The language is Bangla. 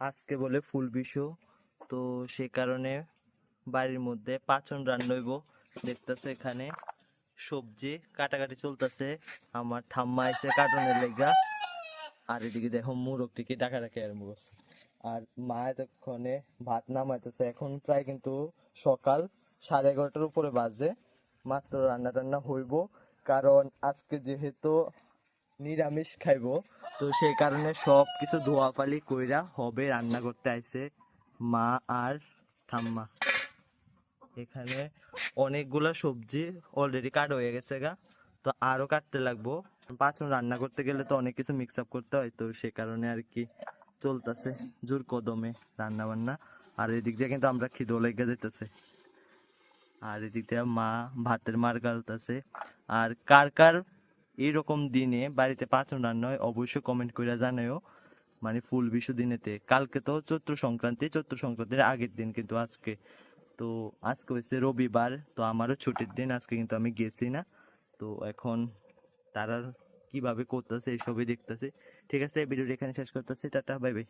আজকে বলে ফুল বিশু তো সে কারণে বাড়ির মধ্যে পাচন রান্না হইব। দেখতেছে এখানে সবজি কাটাকাটি চলতেছে। আমার ঠাম্মা এসে কাটনের লেগা। আর এদিকে দেখো মুরগ টিকে ডাকা ডাকে আর করছে। আর মা এতক্ষণে ভাত নামাইতেছে। এখন প্রায় কিন্তু সকাল সাড়ে এগারোটার উপরে বাজে। মাত্র রান্না টান্না হইব। কারণ আজকে যেহেতু নিরামিষ খাইবো। তো সেই কারণে সব কিছু ধোয়াপালি কইরা হবে, রান্না করতে আইছে মা আর ঠাম্মা। এখানে অনেকগুলা সবজি অলরেডি কাট হয়ে গেছে গা। তো আরও কাটতে লাগবো। পাঁচজন রান্না করতে গেলে তো অনেক কিছু মিক্স আপ করতে হয়, তো সে কারণে আর কি চলতেছে জোর কদমে রান্না বান্না আর এদিক দিয়ে কিন্তু আমরা খিদো লেগে যেতেছে আর এদিক দিয়ে মা ভাতের মার গালতেছে। আর কার কার এইরকম দিনে বাড়িতে পাঁচজন রান্না হয় অবশ্যই কমেন্ট করে জানাও মানে ফুল বিশু দিনেতে। কালকে তো চৈত্র সংক্রান্তি, চৈত্র সংক্রান্তির আগের দিন কিন্তু আজকে। তো আজকে হচ্ছে রবিবার, তো আমারও ছুটির দিন, আজকে কিন্তু আমি গেছি না। তো এখন তারা কীভাবে করতেছে, এইসবই দেখতেছে। ঠিক আছে ভিডিওটা এখানে শেষ করতেছি। টাটা, বাই বাই।